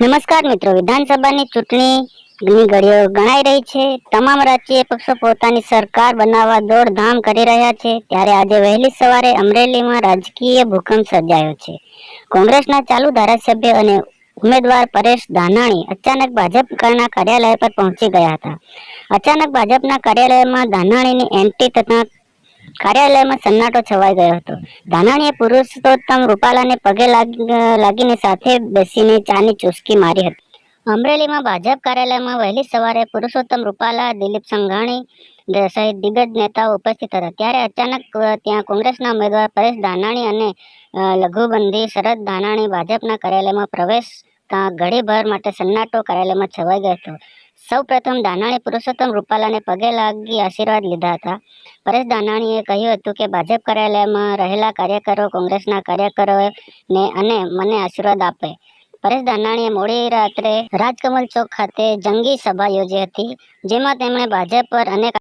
નમસ્કાર મિત્રો, વિધાનસભાની ચૂંટણીની ઘડીઓ ગણાઈ રહી છે. તમામ રાજકીય પક્ષો પોતાની સરકાર બનાવવા દોડધામ કરી રહ્યા છે. ત્યારે આજે વહેલી સવારે અમરેલીમાં રાજકીય ભૂકંપ સર્જાયો છે. કોંગ્રેસના ચાલુ ધારાસભ્ય અને ઉમેદવાર પરેશ ધાનાણી અચાનક ભાજપના કાર્યાલય પર પહોંચી ગયા હતા. અચાનક ભાજપના કાર્યાલયમાં ધાનાણીની એન્ટ્રી થતા કાર્યાલયમાં સન્નાટો છવાઈ ગયો હતો. ધાનાણીએ પુરુષોત્તમ રૂપાલાને પગે લાગીને સાથે બેસીને ચાની ચુસ્કી મારી હતી. અમરેલીમાં ભાજપ કાર્યાલયમાં વહેલી સવારે પુરુષોત્તમ રૂપાલા, દિલીપ સંઘાણી સહિત દિગ્ગજ નેતાઓ ઉપસ્થિત હતા. ત્યારે અચાનક ત્યાં કોંગ્રેસના ઉમેદવાર પરેશ ધાનાણી અને લઘુબંધી શરદ ધાનાણી ભાજપના કાર્યાલયમાં પ્રવેશતા ઘડીભર માટે સન્નાટો કાર્યાલયમાં છવાઈ ગયો હતો. સૌ પ્રથમ દાનાણી પુરુષોત્તમ રૂપાલાને પગે લાગી આશીર્વાદ લીધા હતા. પરેશ દાનાણીએ કહ્યું હતું કે ભાજપ કાર્યાલયમાં રહેલા કાર્યકરો, કોંગ્રેસના કાર્યકરોને અને મને આશીર્વાદ આપે. પરેશ દાનાણીએ મોડી રાત્રે રાજકમલ ચોક ખાતે જંગી સભા યોજી હતી, જેમાં તેમણે ભાજપ પર અનેક